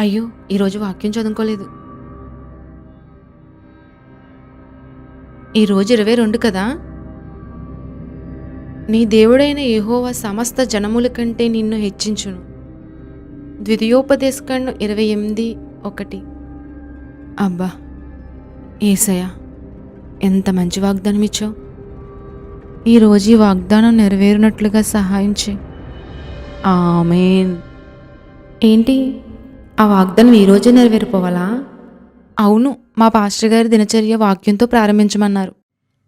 అయ్యో ఈరోజు వాక్యం చదువుకోలేదు. ఈరోజు ఇరవై రెండు కదా? నీ దేవుడైన యహోవా సమస్త జనముల కంటే నిన్ను హెచ్చించును. ద్వితీయోపదేశకాండం ఇరవై ఎనిమిది ఒకటి. అబ్బా ఏసయ్య ఎంత మంచి వాగ్దానం ఇచ్చావు. ఈరోజు ఈ వాగ్దానం నెరవేరినట్లుగా సహాయం చే ఆమెన్. ఏంటి? ఆ వాగ్దానం ఈరోజే నెరవేరిపోవాలా? అవును మా పాస్టర్ గారి దినచర్య వాక్యంతో ప్రారంభించమన్నారు.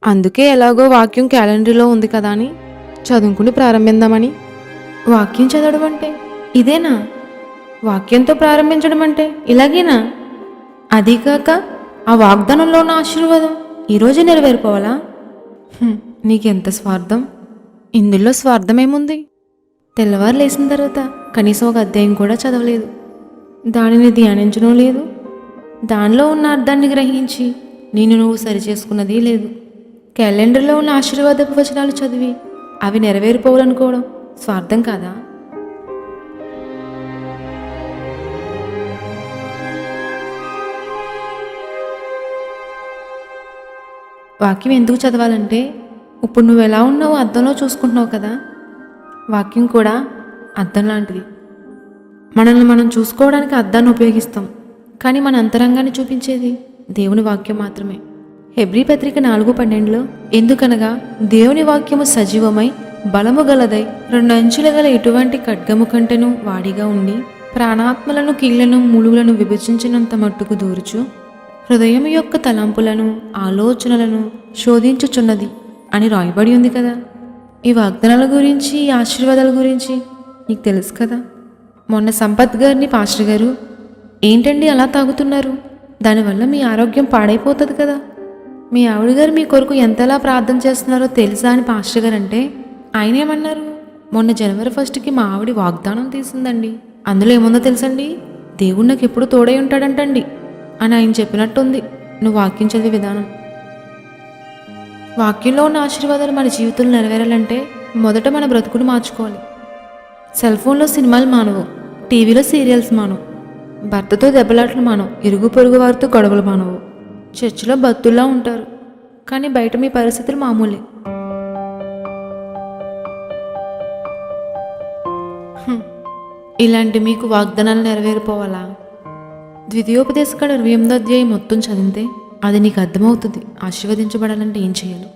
అందుకే ఎలాగో వాక్యం క్యాలెండర్లో ఉంది కదా అని చదువుకుని ప్రారంభిద్దామని. వాక్యం చదవడం అంటే ఇదేనా? వాక్యంతో ప్రారంభించడం అంటే ఇలాగేనా? అదీ కాక ఆ వాగ్దానంలో ఉన్న ఆశీర్వాదం ఈరోజే నెరవేరిపోవాలా? నీకెంత స్వార్థం? ఇందులో స్వార్థం ఏముంది? తెల్లవారు లేచిన తర్వాత కనీసం ఒక అధ్యాయం కూడా చదవలేదు. దానిని ధ్యానించడం లేదు. దానిలో ఉన్న అర్థాన్ని గ్రహించి నేను నువ్వు సరిచేసుకున్నది లేదు. క్యాలెండర్లో ఉన్న ఆశీర్వాదపు వచనాలు చదివి అవి నెరవేరిపోవాలనుకోవడం స్వార్థం కాదా? వాక్యం ఎందుకు చదవాలంటే ఇప్పుడు నువ్వు ఎలా ఉన్నావో అద్దంలో చూసుకుంటున్నావు కదా? వాక్యం కూడా అద్దం లాంటిది. మనల్ని మనం చూసుకోవడానికి అద్దాన్ని ఉపయోగిస్తాం. కానీ మన అంతరంగాన్ని చూపించేది దేవుని వాక్యం మాత్రమే. హెబ్రీ పత్రిక నాలుగు పన్నెండులో ఎందుకనగా దేవుని వాక్యము సజీవమై బలము గలదై రెండు అంచుల గల ఎటువంటి ఖడ్గము కంటెను వాడిగా ఉండి ప్రాణాత్మలను కీళ్ళను ములుగులను విభజించినంత మట్టుకు దూరుచు హృదయం యొక్క తలంపులను ఆలోచనలను శోధించుచున్నది అని రాయబడి ఉంది కదా. ఈ వాగ్దానాల గురించి ఈ ఆశీర్వాదాల గురించి నీకు తెలుసు కదా? మొన్న సంపత్ గారిని పాస్టర్ గారు ఏంటండి అలా తాగుతున్నారు? దానివల్ల మీ ఆరోగ్యం పాడైపోతుంది కదా. మీ ఆవిడ గారు మీ కొరకు ఎంతలా ప్రార్థన చేస్తున్నారో తెలుసా అని పాస్టర్ గారు అంటే ఆయన ఏమన్నారు? మొన్న జనవరి ఫస్ట్కి మా ఆవిడ వాగ్దానం తీసిందండి. అందులో ఏముందో తెలుసండి? దేవుడు నాకు ఎప్పుడు తోడై ఉంటాడంటండి అని ఆయన చెప్పినట్టుంది. నువ్వు వాక్యం చదివే విధానం. వాక్యంలో ఉన్న ఆశీర్వాదాలు మన జీవితంలో నెరవేరాలంటే మొదట మన బ్రతుకును మార్చుకోవాలి. సెల్ ఫోన్లో సినిమాలు మానవు టీవీలో సీరియల్స్ మానవు భర్తతో దెబ్బలాట్లు మానవు ఇరుగు పొరుగు వారితో గొడవలు మానవు. చర్చిలో భక్తుల్లా ఉంటారు కానీ బయట మీ పరిస్థితులు మామూలే. ఇలాంటి మీకు వాగ్దానాలు నెరవేరిపోవాలా? ద్వితీయోపదేశకాల ఇరవై ఎనిమిదో అధ్యాయం మొత్తం చదివితే అది నీకు అర్థమవుతుంది. ఆశీర్వదించబడాలంటే ఏం చేయాలి?